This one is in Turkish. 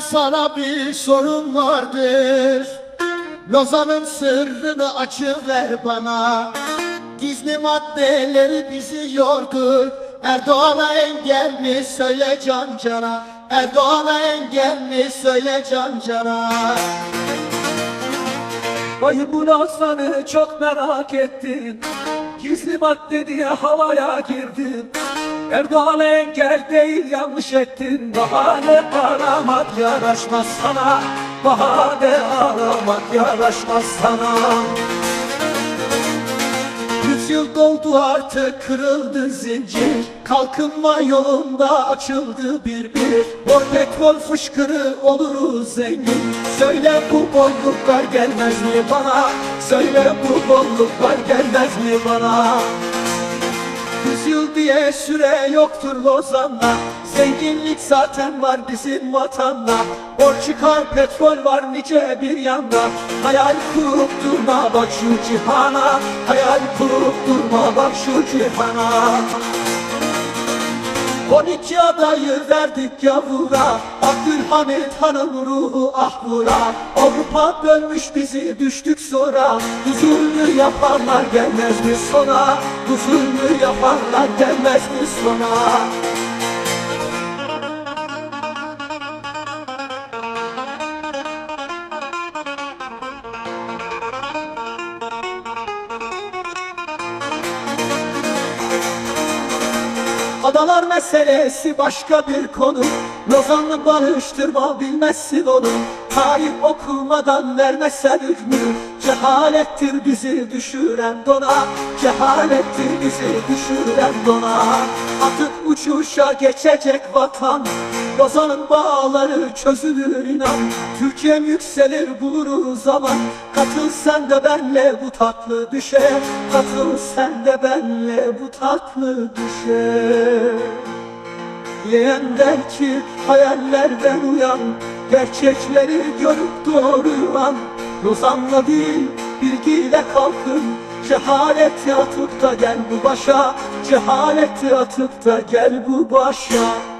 sana bir sorun vardır Lozan'ın sırrını açıver bana. Gizli maddeleri bizi yordu Erdoğan'a engel mi? Söyle can cana. Erdoğan'a engel mi? Söyle can cana. Vay bu Lozan'ı çok merak ettim. Gizli madde diye havaya girdim Erdoğan'a engel değil yanlış ettin. Bahane aramak yaraşmaz sana. Bahane aramak yaraşmaz sana. Yüz yıl doldu artık kırıldı zincir. Kalkınma yolunda açıldı bir bir. Bor petrol fışkırı oluruz zengin. Söyle bu bolluklar gelmez mi bana? Söyle bu bolluklar gelmez mi bana yıl diye süre yoktur Lozan'da. Zenginlik zaten var bizim vatanda. Bor çıkar petrol var nice bir yanda. Hayal kurup durma bak şu cihana. Hayal kurup durma bak şu cihana 12 adayı verdik yavura Abdülhamit Han'ın ruhu ahbura Avrupa bölmüş bizi düştük sonra. Bu zulmü yapanlar gelmez mi sona? Bu zulmü yapanlar gelmez mi sona Adalar meselesi başka bir konu. Lozanlı barıştırma bilmezsin onu. Tarih okumadan vermezsen hükmü. Cehalettir bizi düşüren dona. Cehalettir bizi düşüren dona. Atıp uçuşa geçecek vatan Lozan'ın bağları çözülür inan. Türkiye'm yükselir buluruz zaman. Katıl sen de benle bu tatlı düşe. Katıl sen de benle bu tatlı düşe. Yeğen der ki hayallerden uyan Gerçekleri görüp doğruyan. Lozan'la değil bilgiyle kalkın. Cehaleti atıp da gel bu başa. Cehaleti atıp da gel bu başa